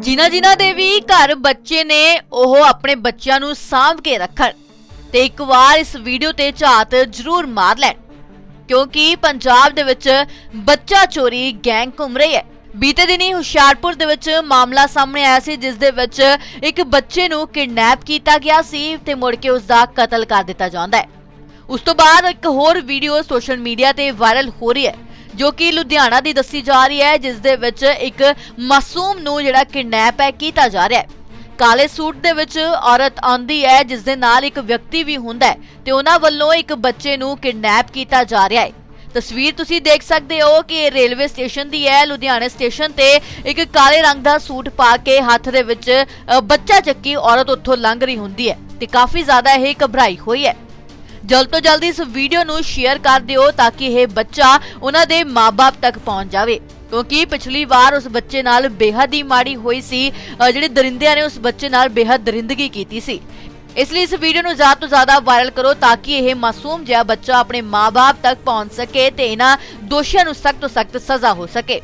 ਜਿਨ੍ਹਾਂ ਜਿਨ੍ਹਾਂ ਦੇ ਵੀ ਘਰ ਬੱਚੇ ਨੇ, ਉਹ ਆਪਣੇ ਬੱਚਿਆਂ ਨੂੰ ਸਾਂਭ ਕੇ ਰੱਖਣ। ਤੇ ਇੱਕ ਵਾਰ ਇਸ ਵੀਡੀਓ ਤੇ ਝਾਤ ਜ਼ਰੂਰ ਮਾਰ ਲੈਣ, ਕਿਉਂਕਿ ਪੰਜਾਬ ਦੇ ਵਿੱਚ ਬੱਚਾ ਚੋਰੀ ਗੈਂਗ ਘੁੰਮ ਰਹੀ ਹੈ। ਬੀਤੇ ਦਿਨੀ ਹੁਸ਼ਿਆਰਪੁਰ ਦੇ ਵਿੱਚ ਮਾਮਲਾ ਸਾਹਮਣੇ ਆਇਆ ਸੀ, ਜਿਸ ਦੇ ਵਿੱਚ ਇੱਕ ਬੱਚੇ ਨੂੰ ਕਿਡਨੈਪ ਕੀਤਾ ਗਿਆ ਸੀ ਤੇ ਮੁੜ ਕੇ ਉਸ ਦਾ ਕਤਲ ਕਰ ਦਿੱਤਾ ਜਾਂਦਾ ਹੈ। ਉਸ ਤੋਂ ਬਾਅਦ ਇੱਕ ਹੋਰ ਵੀਡੀਓ ਸੋਸ਼ਲ ਮੀਡੀਆ ਤੇ ਵਾਇਰਲ ਹੋ ਰਹੀ ਹੈ। ਜੋ ਕਿ ਲੁਧਿਆਣਾ ਦੀ ਦੱਸੀ ਜਾ ਰਹੀ ਹੈ, ਜਿਸ ਦੇ ਵਿੱਚ ਇੱਕ ਮਾਸੂਮ ਨੂੰ ਜਿਹੜਾ ਕਿਡਨੈਪ ਹੈ, ਕੀਤਾ ਜਾ ਰਿਹਾ ਹੈ। ਕਾਲੇ ਸੂਟ ਦੇ ਵਿੱਚ ਔਰਤ ਆਉਂਦੀ ਹੈ, ਜਿਸ ਦੇ ਨਾਲ ਇੱਕ ਵਿਅਕਤੀ ਵੀ ਹੁੰਦਾ ਹੈ ਤੇ ਉਹਨਾਂ ਵੱਲੋਂ ਇੱਕ ਬੱਚੇ ਨੂੰ ਕਿਡਨੈਪ ਕੀਤਾ ਜਾ ਰਿਹਾ ਹੈ। ਤਸਵੀਰ ਤੁਸੀਂ ਦੇਖ ਸਕਦੇ ਹੋ ਕਿ ਇਹ ਰੇਲਵੇ ਸਟੇਸ਼ਨ ਦੀ ਹੈ, ਲੁਧਿਆਣਾ ਸਟੇਸ਼ਨ ਤੇ ਇੱਕ ਕਾਲੇ ਰੰਗ ਦਾ ਸੂਟ ਪਾ ਕੇ ਹੱਥ ਦੇ ਵਿੱਚ ਬੱਚਾ ਚੱਕੀ ਔਰਤ ਉੱਥੋਂ ਲੰਘ ਰਹੀ ਹੁੰਦੀ ਹੈ ਤੇ ਕਾਫੀ ਜ਼ਿਆਦਾ ਇਹ ਘਬਰਾਈ ਹੋਈ ਹੈ। ਜਲਦ ਤੋਂ ਜਲਦ ਇਸ ਵੀਡੀਓ ਨੂੰ ਸ਼ੇਅਰ ਕਰ ਦਿਓ ਤਾਂ ਕਿ ਇਹ ਬੱਚਾ ਉਹਨਾਂ ਦੇ ਮਾਪੇ ਤੱਕ ਪਹੁੰਚ ਜਾਵੇ। ਕਿਉਂਕਿ ਪਿਛਲੀ ਵਾਰ ਉਸ ਬੱਚੇ ਨਾਲ ਬੇਹੱਦ ਹੀ ਮਾੜੀ ਹੋਈ ਸੀ। ਜਿਹੜੇ ਦਰਿੰਦਿਆਂ ਨੇ ਉਸ ਬੱਚੇ ਨਾਲ ਬੇਹੱਦ ਦਰਿੰਦਗੀ ਕੀਤੀ ਸੀ। ਇਸ ਲਈ ਇਸ ਵੀਡੀਓ ਨੂੰ ਜ਼ਿਆਦਾ ਤੋਂ ਜ਼ਿਆਦਾ ਵਾਇਰਲ ਕਰੋ ਤਾਂ ਕਿ ਇਹ ਮਾਸੂਮ ਜਿਹਾ ਬੱਚਾ ਆਪਣੇ ਮਾਪੇ ਤੱਕ ਪਹੁੰਚ ਸਕੇ ਤੇ ਇਹਨਾਂ ਦੋਸ਼ੀਆਂ ਨੂੰ ਸਖਤ ਤੋਂ ਸਖਤ ਸਜ਼ਾ ਹੋ ਸਕੇ।